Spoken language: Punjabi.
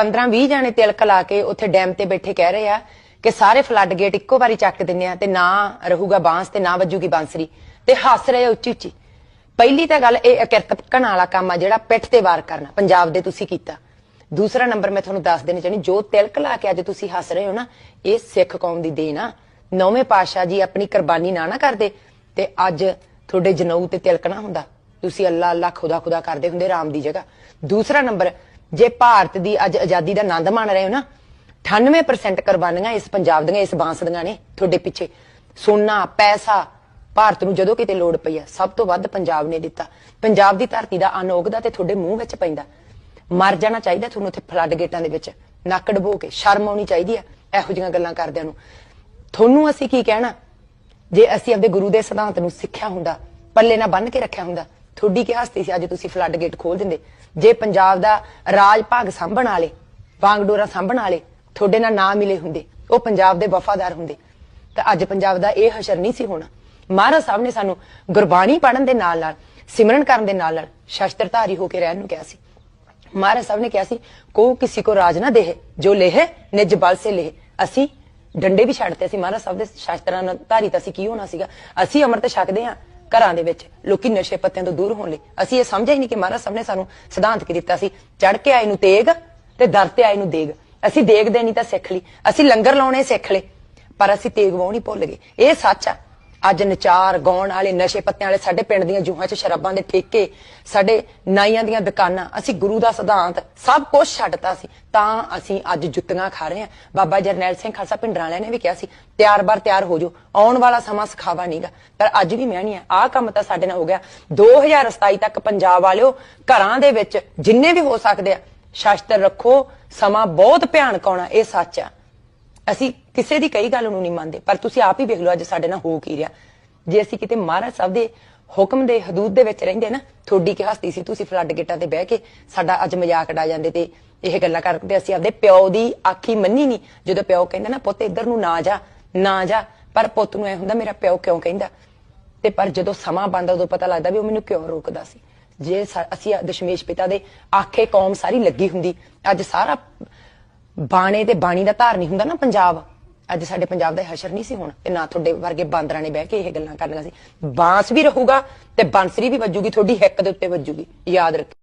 15 20 ਜਾਣੇ ਤਿਲਕ ਲਾ ਕੇ ਉੱਥੇ ਡੈਮ ਤੇ ਬੈਠੇ ਕਹਿ ਰਹੇ ਆ ਕਿ ਸਾਰੇ ਫਲੱਡ ਗੇਟ ਇੱਕੋ ਵਾਰੀ ਚੱਕ ਦਿੰਨੇ ਆ ਤੇ ਨਾ ਰਹੂਗਾ ਬਾਂਸ ਤੇ ਨਾ ਵੱਜੂਗੀ ਬਾਂਸਰੀ ਤੇ ਹੱਸ ਰਹੇ ਉੱਚੀ ਉੱਚੀ ਪਹਿਲੀ ਤਾਂ ਗੱਲ ਇਹ ਅਕਿਰਤ ਵਾਲਾ ਕੰਮ ਆ ਜਿਹੜਾ ਪਿੱਠ ਤੇ ਵਾਰ ਕਰਨਾ, ਪੰਜਾਬ ਦੇ ਤੁਸੀਂ ਕੀਤਾ। ਦੂਸਰਾ ਨੰਬਰ ਮੈਂ ਤੁਹਾਨੂੰ ਦੱਸ ਦੇਣੀ ਚਾਹਣੀ ਜੋ ਤਿਲਕ ਲਾ ਕੇ ਅੱਜ ਤੁਸੀਂ ਹੱਸ ਰਹੇ ਹੋ ਨਾ, ਇਹ ਸਿੱਖ ਕੌਮ ਦੀ ਦੇਣ ਆ। ਨੌਵੇਂ ਪਾਤਸ਼ਾਹ ਜੀ ਆਪਣੀ ਕੁਰਬਾਨੀ ਨਾ ਨਾ ਕਰਦੇ ਤੇ ਅੱਜ ਤੁਹਾਡੇ ਜਨਊ ਤੇ ਤਿਲਕ ਨਾ ਹੁੰਦਾ। ਤੁਸੀਂ ਅੱਲਾ ਅੱਲਾ ਖੁਦਾ ਖੁਦਾ ਕਰਦੇ ਹੁੰਦੇ ਰਾਮ ਦੀ ਜਗ੍ਹਾ। ਦੂਸਰਾ ਨੰਬਰ ਜੇ ਭਾਰਤ ਦੀ ਅੱਜ ਆਜ਼ਾਦੀ ਦਾ ਆਨੰਦ ਮਾਣ ਰਹੇ ਹੋ ਨਾ 98% ਕੁਰਬਾਨੀਆਂ ਇਸ ਪੰਜਾਬ ਦੀਆਂ, ਇਸ ਬਾਂਸ ਦੀਆਂ ਨੇ ਤੁਹਾਡੇ ਪਿੱਛੇ। ਸੋਨਾ, ਪੈਸਾ, ਭਾਰਤ ਨੂੰ ਜਦੋਂ ਕਿਤੇ ਲੋੜ ਪਈ ਆ, ਸਭ ਤੋਂ ਵੱਧ ਪੰਜਾਬ ਨੇ ਦਿੱਤਾ। ਪੰਜਾਬ ਦੀ ਧਰਤੀ ਦਾ ਅਨੋਗ ਦਾ ਤੇ ਤੁਹਾਡੇ ਮੂੰਹ ਵਿੱਚ ਪੈਂਦਾ। ਮਰ ਜਾਣਾ ਚਾਹੀਦਾ ਤੁਹਾਨੂੰ ਉੱਥੇ ਫਲੱਡ ਗੇਟਾਂ ਦੇ ਵਿੱਚ। ਨੱਕ ਡਬੋ ਕੇ, ਸ਼ਰਮ ਆਉਣੀ ਚਾਹੀਦੀ ਆ ਇਹੋ ਜਿਹੀਆਂ ਗੱਲਾਂ ਕਰਦਿਆਂ ਨੂੰ। ਤੁਹਾਨੂੰ ਅਸੀਂ ਕੀ ਕਹਿਣਾ? ਜੇ ਅਸੀਂ ਆਪਦੇ ਗੁਰੂ ਦੇ ਸਿਧਾਂਤ ਨੂੰ ਸਿੱਖਿਆ ਹੁੰਦਾ, ਪੱਲੇ ਨਾਲ ਬੰਨ ਕੇ ਰੱਖਿਆ ਹੁੰਦਾ ਤੁਹਾਡੀ ਕੀ ਹਸਤੀ ਸੀ? ਅੱਜ ਤੁਸੀਂ ਫਲੱਡ ਗੇਟ ਖੋਲ ਦਿੰਦੇ। ਜੇ ਪੰਜਾਬ ਦਾ ਰਾਜ ਭਾਗ ਸਾਂਭਣ ਵਾਲੇ, ਵਾਂਗਡੋਰਾ ਸਾਂਭਣ ਵਾਲੇ ਤੁਹਾਡੇ ਨਾਲ ਨਾ ਮਿਲੇ ਹੁੰਦੇ, ਉਹ ਪੰਜਾਬ ਦੇ ਵਫਾਦਾਰ ਹੁੰਦੇ, ਤਾਂ ਅੱਜ ਪੰਜਾਬ ਦਾ ਇਹ ਹਸ਼ਰ ਨਹੀਂ ਸੀ ਹੋਣਾ। ਮਹਾਰਾਜ ਸਾਹਿਬ ਨੇ ਸਾਨੂੰ ਗੁਰਬਾਣੀ ਪੜਨ ਦੇ ਨਾਲ ਨਾਲ, ਸਿਮਰਨ ਕਰਨ ਦੇ ਨਾਲ ਨਾਲ ਸ਼ਸਤਰਧਾਰੀ ਹੋ ਕੇ ਰਹਿਣ ਨੂੰ ਕਿਹਾ ਸੀ। ਮਹਾਰਾਜ ਸਾਹਿਬ ਨੇ ਕਿਹਾ ਸੀ, ਕੋ ਕਿਸੇ ਕੋ ਰਾਜ ਨਾ ਦੇਹ, ਜੋ ਲੇਹ, ਨਿਜ ਬਲ ਸੇ ਲੇਹ। ਅਸੀਂ ਡੰਡੇ ਵੀ ਛੱਡਤੇ ਸੀ। ਮਹਾਰਾਜ ਸਾਹਿਬ ਦੇ ਸ਼ਾਸਤਰਾਂ ਨਾਲ ਧਾਰੀ ਤਾਂ ਅਸੀਂ ਕੀ ਹੋਣਾ ਸੀਗਾ? ਅਸੀਂ ਅੰਮ੍ਰਿਤ ਛਕਦੇ ਹਾਂ। ਘਰਾਂ ਦੇ ਵਿੱਚ ਲੋਕੀ ਨਸ਼ੇ ਪੱਤਿਆਂ ਤੋਂ ਦੂਰ ਹੋਣ ਲਈ। ਅਸੀਂ ਇਹ ਸਮਝਿਆ ਹੀ ਨਹੀਂ ਕਿ ਮਹਾਰਾਜ ਸਾਹਿਬ ਨੇ ਸਾਨੂੰ ਸਿਧਾਂਤ ਕੀ ਦਿੱਤਾ ਸੀ? ਚੜ ਕੇ ਆਏ ਨੂੰ ਤੇਗ ਤੇ ਦਰ ਤੇ ਆਏ ਨੂੰ ਦੇਗ। ਅਸੀਂ ਦੇਗ ਦੇਣੀ ਤਾਂ ਸਿੱਖ ਲਈ। ਅਸੀਂ ਲੰਗਰ ਲਾਉਣੇ ਸਿੱਖ ਲਏ, ਪਰ ਅਸੀਂ ਤੇਗ ਵਾਉਣੀ ਭੁੱਲ ਗਏ। ਇਹ ਸੱਚ ਆ। ਅੱਜ ਨਚਾਰ, ਗਾਉਣ ਵਾਲੇ, ਨਸ਼ੇ ਪੱਤਿਆਂ ਵਾਲੇ ਸਾਡੇ ਪਿੰਡ ਦੀਆਂ ਜੂਹਾਂ 'ਚ ਸ਼ਰਾਬਾਂ ਦੇ ਠੇਕੇ, ਸਾਡੇ ਨਾਈਆਂ ਦੀਆਂ ਦੁਕਾਨਾਂ, ਅਸੀਂ ਗੁਰੂ ਦਾ ਸਿਧਾਂਤ ਸਭ ਕੁਝ ਛੱਡਤਾ ਸੀ। ਤਾਂ ਅਸੀਂ ਅੱਜ ਜੁੱਤੀਆਂ ਖਾ ਰਹੇ ਹਾਂ। ਬਾਬਾ ਜਰਨੈਲ ਸਿੰਘ ਖਾਲਸਾ ਪਿੰਡਰਾਂ ਵਾਲਿਆਂ ਨੇ ਵੀ ਕਿਹਾ ਸੀ, ਤਿਆਰ ਬਾਰ ਤਿਆਰ ਹੋ ਜਾਓ, ਆਉਣ ਵਾਲਾ ਸਮਾਂ ਸਿਖਾਵਾ ਨਹੀਂਗਾ ਪਰ ਅੱਜ ਵੀ ਮੈਂ ਨਹੀਂ ਆ ਆਹ ਕੰਮ ਤਾਂ ਸਾਡੇ ਨਾਲ ਹੋ ਗਿਆ। 2027 ਤੱਕ ਪੰਜਾਬ ਵਾਲਿਓ ਘਰਾਂ ਦੇ ਵਿੱਚ ਜਿੰਨੇ ਵੀ ਹੋ ਸਕਦੇ ਆ, ਸ਼ਾਸਤਰ ਰੱਖੋ, ਸਮਾਂ ਬਹੁਤ ਭਿਆਨਕ ਆਉਣਾ, ਇਹ ਸੱਚ ਆ। ਅਸੀਂ ਕਿਸੇ ਦੀ ਕਈ ਗੱਲ ਨੂੰ ਨਹੀਂ ਮੰਨਦੇ, ਪਰ ਤੁਸੀਂ ਆਪ ਹੀ ਵੇਖ ਲਓ ਅੱਜ ਸਾਡੇ ਨਾਲ ਹੋ ਕੀ ਰਿਹਾ। ਜੇ ਅਸੀਂ ਕਿਤੇ ਮਹਾਰਾਜ ਸਾਹਿਬ ਦੇ ਹੁਕਮ ਦੇ ਹਦੂਦ ਦੇ ਵਿੱਚ ਰਹਿੰਦੇ ਨਾ ਥੋੜੀ ਕੀ ਹਸਤੀ ਸੀ? ਤੁਸੀਂ ਫਲੱਡ ਗੇਟਾਂ ਤੇ ਬਹਿ ਕੇ ਸਾਡਾ ਅੱਜ ਮਜ਼ਾਕ ਉਡਾ ਜਾਂਦੇ ਤੇ ਇਹ ਗੱਲਾਂ ਕਰਦੇ ਅਸੀਂ ਆਪਦੇ ਪਿਓ ਦੀ ਆਖੀ ਮੰਨੀ ਨਹੀਂ। ਜਦੋਂ ਪਿਓ ਕਹਿੰਦਾ ਨਾ, ਪੁੱਤ, ਇੱਧਰ ਨੂੰ ਨਾ ਜਾ ਨਾ ਜਾ। ਪਰ ਪੁੱਤ ਨੂੰ ਐ ਹੁੰਦਾ, ਮੇਰਾ ਪਿਓ ਕਿਉਂ ਕਹਿੰਦਾ? ਤੇ ਪਰ ਜਦੋਂ ਸਮਾਂ ਬੰਦਾ ਉਦੋਂ ਪਤਾ ਲੱਗਦਾ ਵੀ ਉਹ ਮੈਨੂੰ ਕਿਉਂ ਰੋਕਦਾ ਸੀ। ਜੇ ਅਸੀਂ ਦਸ਼ਮੇਸ਼ ਪਿਤਾ ਦੇ ਆਖੇ ਕੌਮ ਸਾਰੀ ਲੱਗੀ ਹੁੰਦੀ, ਅੱਜ ਸਾਰਾ ਬਾਣੇ ਤੇ ਬਾਣੀ ਦਾ ਧਾਰ ਨਹੀਂ ਹੁੰਦਾ ਨਾ ਪੰਜਾਬ। ਅੱਜ ਸਾਡੇ ਪੰਜਾਬ ਦਾ ਹਸ਼ਰ ਨਹੀਂ ਸੀ ਹੁਣ ਤੇ ਨਾ ਤੁਹਾਡੇ ਵਰਗੇ ਬਾਂਦਰਾਂ ਨੇ ਬਹਿ ਕੇ ਇਹ ਗੱਲਾਂ ਕਰਨੀਆਂ ਸੀ। ਬਾਂਸ ਵੀ ਰਹੂਗਾ ਤੇ ਬਾਂਸਰੀ ਵੀ ਵੱਜੂਗੀ, ਤੁਹਾਡੀ ਹਿੱਕ ਦੇ ਉੱਤੇ ਵੱਜੂਗੀ। ਯਾਦ ਰੱਖ